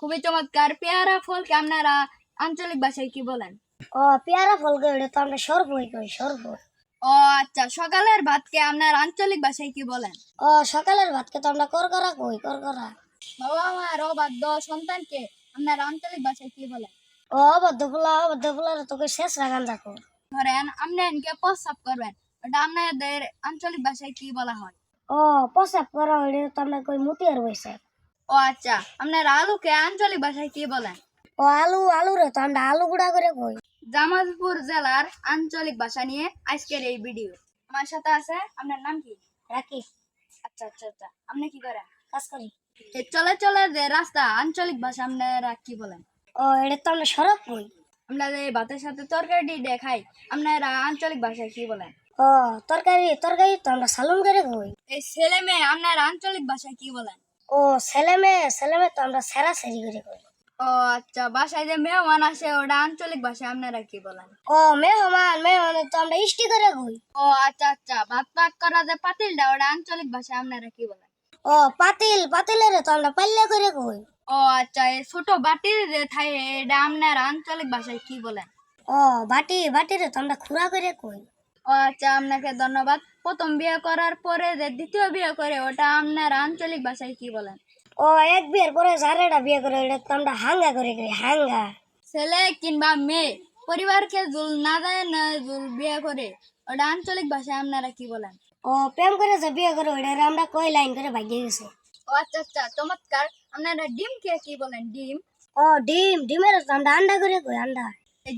খুবই চমৎকার। পেয়ারা ফলকে আপনারা আঞ্চলিক ভাষায় কি বলেন? ও পেয়ারা ফল এটা তো আমরা সরবই কই সরবত ও আচ্ছা সকালের ভাতকে আপনার আঞ্চলিক ভাষায় কি বলেন? ও সকালের ভাতকে তো আমরা করকরা কই করকরা। বাবা আমার অবাধ্য সন্তানকে আপনার আঞ্চলিক ভাষায় কি বলেন? ও অবদ্ধ ফুলা অবদ্ধ ফুলার তোকে শেষ রাগান দেখো। ধরেন আপনি এনকে প্রস্তাব করবেন ওটা আপনাদের আঞ্চলিক ভাষায় কি বলা হয়? ও প্রসাব করা হইলে তো আমরা কই মুতিয়ার বৈশা ও আচ্ছা আপনার আলুকে আঞ্চলিক ভাষায় কি বলেন? ও আলু আলু রে তো আমরা আলু গুড়া করে কই? জামালপুর জেলার আঞ্চলিক ভাষা নিয়ে আজকের এই ভিডিও। আমার সাথে আছে আপনার নাম কি? রাখি আচ্ছা আচ্ছা আচ্ছা আপনি কি করেন? কাজ করি। এই চলে চলে যে রাস্তা আঞ্চলিক ভাষা আপনারা কি বলেন? ও এটা তো আমরা সরব কই? আমরা যে ভাতের সাথে তরকারি দিয়ে খাই আপনারা আঞ্চলিক ভাষায় কি বলেন? ও তরকারি তরকারি তো আমরা সালুন করে কই? এই ছেলে মেয়ে আপনার আঞ্চলিক ভাষায় কি বলেন? ও ছেলে মেয়ে ছেলে মেয়ে তো আমরা সেরা সেরি করে কই ও আচ্ছা বাসায় যে মেহমান আসে ওটা আঞ্চলিক ভাষায় আপনারা কি বলেন? ও মেহমান মেহমান তো আমরা ইষ্টি করে কই। ও আচ্ছা আচ্ছা ভাত পাক করা যে পাতিলটা ওটা আঞ্চলিক ভাষায় আপনারা কি বলেন? ও পাতিল পাতিলের তো আমরা পাল্লা করে কই। ও আচ্ছা এই ছোট বাটি যে থাকে এটা আপনার আঞ্চলিক ভাষায় কি বলেন? ও বাটি বাটিরে তো আমরা খুরা করে কই। ও আচ্ছা আপনাকে ধন্যবাদ। প্রথম বিয়ে করার পরে যে দ্বিতীয় বিয়ে করে ওটা আপনার আঞ্চলিক ভাষায় কি বলেন? ও এক বিয়ের পরে যারেটা বিয়ে করে এটা তো আমরা হাঙ্গা করে কই হাঙ্গা। ছেলে কিংবা মেয়ে পরিবারকে জুল না দেয় না জুল বিয়ে করে ওটা আঞ্চলিক ভাষায় আপনারা কি বলেন? ও প্রেম করে যে বিয়ে করে ওটা আমরা কই লাইন করে ভাগিয়ে গেছে ও আচ্ছা আচ্ছা চমৎকার। আপনারা ডিম কে কি বলেন? ডিম? ও ডিম ডিমের আমরা আন্ডা করে কই আন্ডা। এই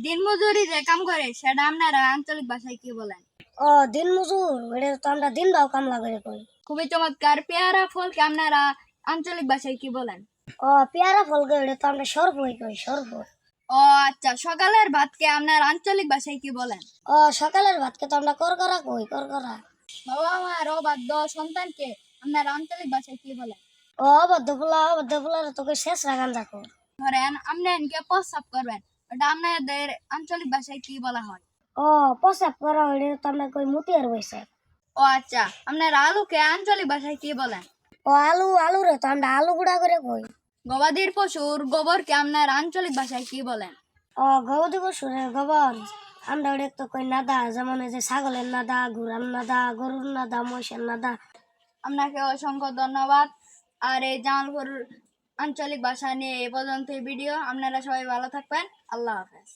যে কাম করে সেটা আপনারা আঞ্চলিক ভাষায় কি বলেন? ও দিন মজুর ওটা তো আমরা দিন দাও কামলা করে কই। খুবই চমৎকার। পেয়ারা ফলকে আপনারা আঞ্চলিক ভাষায় কি বলেন? ও পেয়ারা ফল গো এটা তো আমরা সরবত ও আচ্ছা সকালের ভাতকে আপনার আঞ্চলিক ভাষায় কি বলেন? ও সকালের ভাতকে তো আমরা করকরা কই করকরা। বাবা আমার অবাধ্য সন্তানকে আপনার আঞ্চলিক ভাষায় কি বলেন? ও অবদ্ধ ফুলা অবদ্ধ ফুলার তোকে শেষ রাগান দেখো ধরেন আপনি এনকে প্রস্তাব করবেন। ওটা আপনাদের আঞ্চলিক ভাষায় কি বলা হয়? ও প্রসাব করা হইলে তো আমরা কই মুতিয়ার বৈশা ও আচ্ছা। আপনার আলুকে আঞ্চলিক ভাষায় কি বলেন? ও আলু আলু রে তো আমরা আলু গুড়া করে কই। গবাদির পশুর গোবরকে আপনার আঞ্চলিক ভাষায় কি বলেন? ও গবাদি পশুরের গোবর। আমরা ওটা তো কই নাদা যেমন এই যে ছাগলের নাদা ঘোড়ার নাদা গরুর নাদা মহিষের নাদা। আপনাকে অসংখ্য ধন্যবাদ। আর এই জামালপুর আঞ্চলিক ভাষা নিয়ে এ পর্যন্ত ভিডিও আপনারা সবাই ভালো থাকবেন। আল্লাহ হাফেজ।